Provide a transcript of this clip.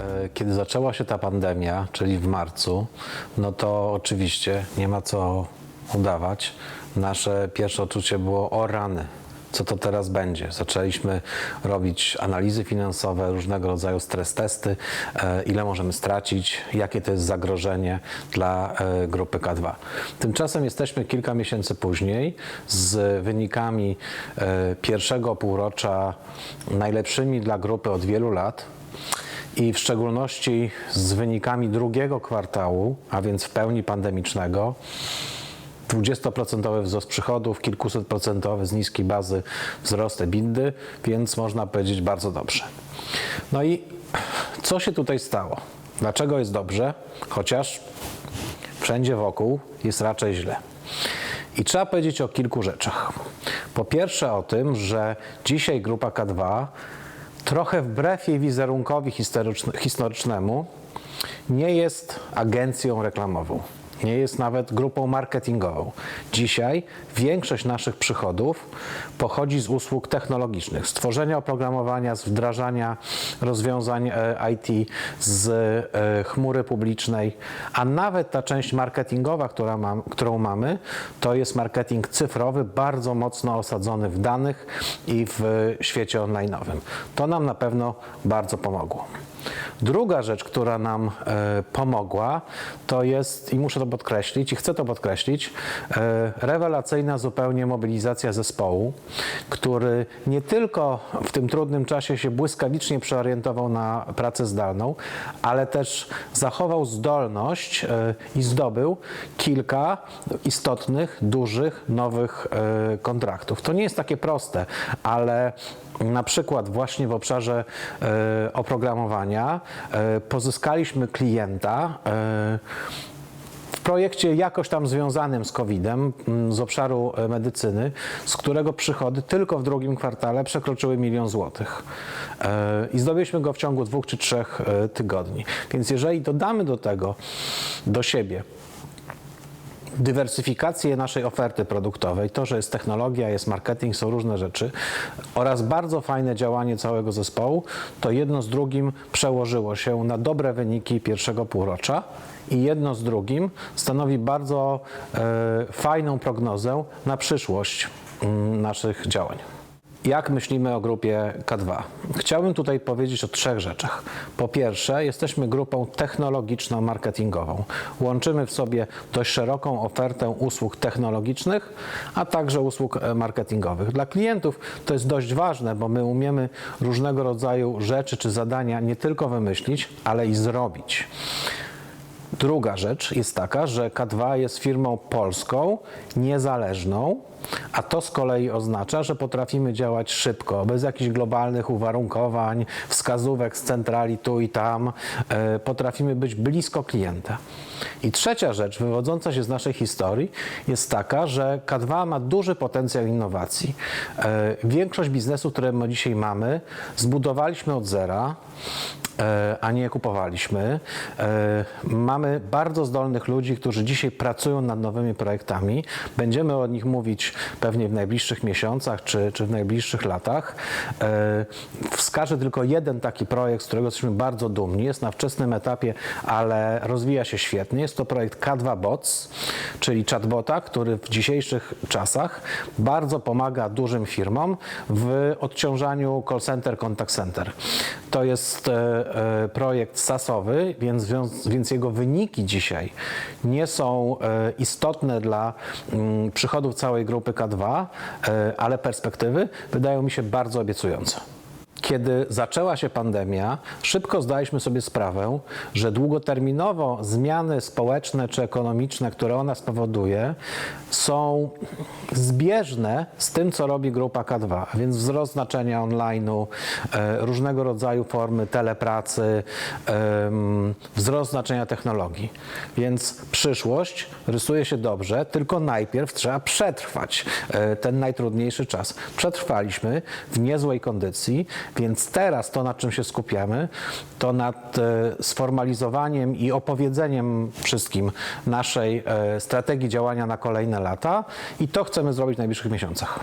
E, Kiedy zaczęła się ta pandemia, czyli w marcu, no to oczywiście nie ma co udawać. Nasze pierwsze odczucie było o rany. Co to teraz będzie? Zaczęliśmy robić analizy finansowe, różnego rodzaju stres testy, e, ile możemy stracić, jakie to jest zagrożenie dla e, grupy K2. Tymczasem jesteśmy kilka miesięcy później z wynikami pierwszego półrocza najlepszymi dla grupy od wielu lat i w szczególności z wynikami drugiego kwartału, a więc w pełni pandemicznego. 20% wzrost przychodów, kilkusetprocentowy z niskiej bazy wzrost EBITDA, więc można powiedzieć bardzo dobrze. No i co się tutaj stało? Dlaczego jest dobrze, chociaż wszędzie wokół jest raczej źle? I trzeba powiedzieć o kilku rzeczach. Po pierwsze o tym, że dzisiaj grupa K2 trochę wbrew jej wizerunkowi historyczn- historycznemu nie jest agencją reklamową. Nie jest nawet grupą marketingową. Dzisiaj większość naszych przychodów pochodzi z usług technologicznych, z tworzenia oprogramowania, z wdrażania rozwiązań e, IT, z e, chmury publicznej, a nawet ta część marketingowa, która mam, którą mamy, to jest marketing cyfrowy, bardzo mocno osadzony w danych i w świecie online'owym. To nam na pewno bardzo pomogło. Druga rzecz, która nam e, pomogła, to jest, i muszę to podkreślić, i chcę to podkreślić, rewelacyjna zupełnie mobilizacja zespołu, który nie tylko w tym trudnym czasie się błyskawicznie przeorientował na pracę zdalną, ale też zachował zdolność e, i zdobył kilka istotnych, dużych, nowych e, kontraktów. To nie jest takie proste, ale na przykład właśnie w obszarze e, oprogramowania pozyskaliśmy klienta w projekcie jakoś tam związanym z COVID-em, m, z obszaru e, medycyny, z którego przychody tylko w drugim kwartale przekroczyły milion złotych. E, I zdobyliśmy go w ciągu dwóch czy trzech e, tygodni. Więc jeżeli dodamy do tego, do siebie, dywersyfikację naszej oferty produktowej, to, że jest technologia, jest marketing, są różne rzeczy oraz bardzo fajne działanie całego zespołu, to jedno z drugim przełożyło się na dobre wyniki pierwszego półrocza i jedno z drugim stanowi bardzo e, fajną prognozę na przyszłość mm, naszych działań. Jak myślimy o grupie K2? Chciałbym tutaj powiedzieć o trzech rzeczach. Po pierwsze, jesteśmy grupą technologiczno-marketingową. Łączymy w sobie dość szeroką ofertę usług technologicznych, a także usług e, marketingowych. Dla klientów to jest dość ważne, bo my umiemy różnego rodzaju rzeczy czy zadania nie tylko wymyślić, ale i zrobić. Druga rzecz jest taka, że K2 jest firmą polską, niezależną, a to z kolei oznacza, że potrafimy działać szybko, bez jakichś globalnych uwarunkowań, wskazówek z centrali tu i tam. E, Potrafimy być blisko klienta. I trzecia rzecz, wywodząca się z naszej historii, jest taka, że K2 ma duży potencjał innowacji. E, Większość biznesu, które my dzisiaj mamy, zbudowaliśmy od zera a nie kupowaliśmy. E, Mamy bardzo zdolnych ludzi, którzy dzisiaj pracują nad nowymi projektami. Będziemy o nich mówić pewnie w najbliższych miesiącach czy, czy w najbliższych latach. E, Wskażę tylko jeden taki projekt, z którego jesteśmy bardzo dumni. Jest na wczesnym etapie, ale rozwija się świetnie. Jest to projekt K2 Bots, czyli chatbota, który w dzisiejszych czasach bardzo pomaga dużym firmom w odciążaniu call center, contact center. To jest e, e, projekt SaaSowy, więc, więc jego wyniki dzisiaj nie są e, istotne dla mm, przychodów całej grupy K2, e, ale perspektywy wydają mi się bardzo obiecujące. Kiedy zaczęła się pandemia, szybko zdaliśmy sobie sprawę, że długoterminowo zmiany społeczne czy ekonomiczne, które ona spowoduje, są zbieżne z tym, co robi grupa K2, a więc wzrost znaczenia online'u, e, różnego rodzaju formy telepracy, wzrost znaczenia technologii. Więc przyszłość rysuje się dobrze, tylko najpierw trzeba przetrwać e, ten najtrudniejszy czas. Przetrwaliśmy w niezłej kondycji, więc teraz to, nad czym się skupiamy, to nad e, sformalizowaniem i opowiedzeniem wszystkim naszej e, strategii działania na kolejne lata i to chcemy zrobić w najbliższych miesiącach.